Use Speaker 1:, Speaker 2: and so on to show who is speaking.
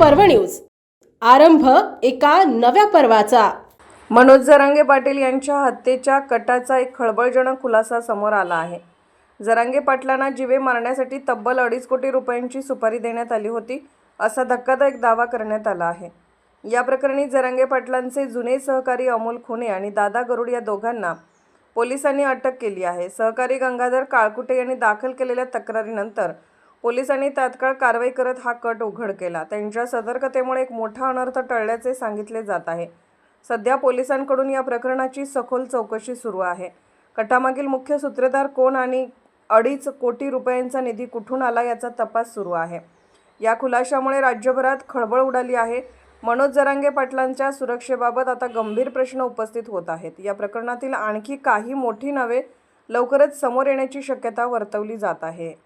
Speaker 1: पर्व न्यूज. आरंभ एका नव्या पर्वाचा.
Speaker 2: मनोज जरांगे पाटील यांच्या हत्येच्या कटाचा एक खळबळजनक खुलासा समोर आला आहे. जरांगे पाटलांना जिवे मारण्यासाठी तब्बल अडीच कोटी रुपयांची सुपारी देण्यात आली होती असा धक्कादायक दावा करण्यात आला आहे. या प्रकरणी जरांगे पाटलांचे जुने सहकारी अमोल खुने आणि दादा गरुड या दोघांना पोलिसांनी अटक केली आहे. सहकारी गंगाधर काळकुटे यांनी दाखल केलेल्या तक्रारीनंतर पोलिसांनी तात्काळ कारवाई करत हा कट उघड केला. त्यांच्या सतर्कतेमुळे एक मोठा अनर्थ टळल्याचे सांगितले जात आहे. सध्या पोलिसांकडून या प्रकरणाची सखोल चौकशी सुरू आहे. कटामागील मुख्य सूत्रधार कोण आणि अडीच कोटी रुपयांचा निधी कुठून आला याचा तपास सुरू आहे. या खुलाशामुळे राज्यभरात खळबळ उडाली आहे. मनोज जरांगे पाटलांच्या सुरक्षेबाबत आता गंभीर प्रश्न उपस्थित होत आहेत. या प्रकरणातील आणखी काही मोठी नवे लवकरच समोर येण्याची शक्यता वर्तवली जात आहे.